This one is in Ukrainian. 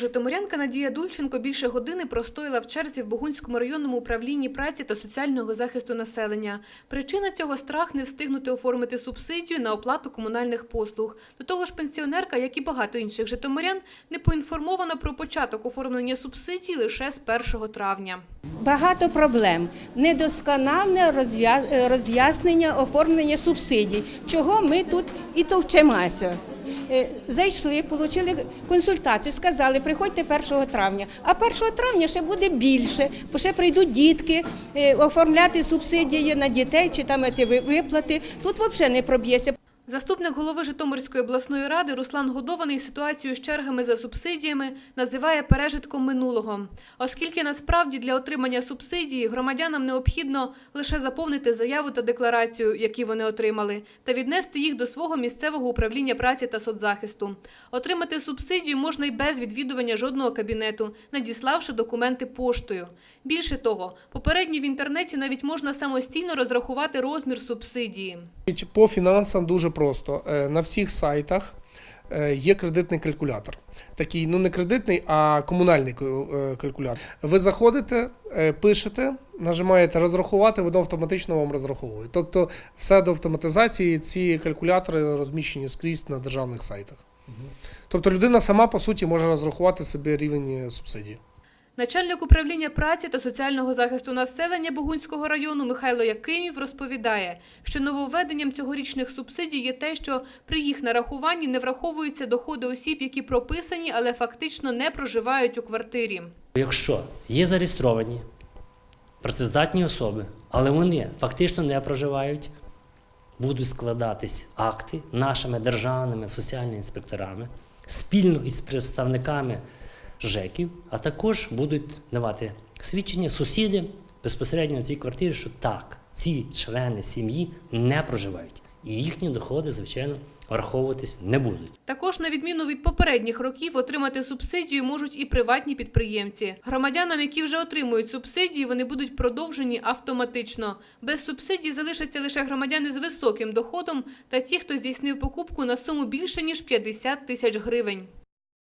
Житомирянка Надія Дульченко більше години простояла в черзі в Богунському районному управлінні праці та соціального захисту населення. Причина цього страх не встигнути оформити субсидію на оплату комунальних послуг. До того ж, пенсіонерка, як і багато інших житомирян, не поінформована про початок оформлення субсидій лише з 1 травня. Багато проблем. Недосконале розв'я- е, роз'яснення оформлення субсидій, чого ми тут і товчемося. Е, Зайшли, отримали консультацію, сказали, приходьте 1 травня. А 1 травня ще буде більше, бо ще прийдуть дітки е, оформляти субсидії на дітей чи там ті виплати. Тут взагалі не проб'єся. Заступник голови Житомирської обласної ради Руслан Годований ситуацію з чергами за субсидіями називає пережитком минулого, оскільки насправді для отримання субсидії громадянам необхідно лише заповнити заяву та декларацію, які вони отримали, та віднести їх до свого місцевого управління праці та соцзахисту. Отримати субсидію можна й без відвідування жодного кабінету, надіславши документи поштою. Більше того, попередньо в інтернеті навіть можна самостійно розрахувати розмір субсидії. По фінансам дуже просто. Е, На всіх сайтах е, є кредитний калькулятор. Такий, ну не кредитний, а комунальний е, калькулятор. Ви заходите, пишете, нажимаєте розрахувати, воно автоматично вам розраховує. Тобто, все до автоматизації ці калькулятори розміщені скрізь на державних сайтах. Тобто людина сама по суті може розрахувати собі рівень субсидії. Начальник управління праці та соціального захисту населення Богунського району Михайло Якимів розповідає, що нововведенням цьогорічних субсидій є те, що при їх нарахуванні не враховуються доходи осіб, які прописані, але фактично не проживають у квартирі. Якщо є зареєстровані працездатні особи, але вони фактично не проживають, будуть складатись акти нашими державними соціальними інспекторами спільно із представниками ЖЕКів, а також будуть давати свідчення сусіди безпосередньо на цій квартирі, що так, ці члени сім'ї не проживають. І їхні доходи, звичайно, враховуватись не будуть. Також, на відміну від попередніх років, отримати субсидію можуть і приватні підприємці. Громадянам, які вже отримують субсидії, вони будуть продовжені автоматично. Без субсидій залишаться лише громадяни з високим доходом та ті, хто здійснив покупку на суму більше ніж 50 тисяч гривень.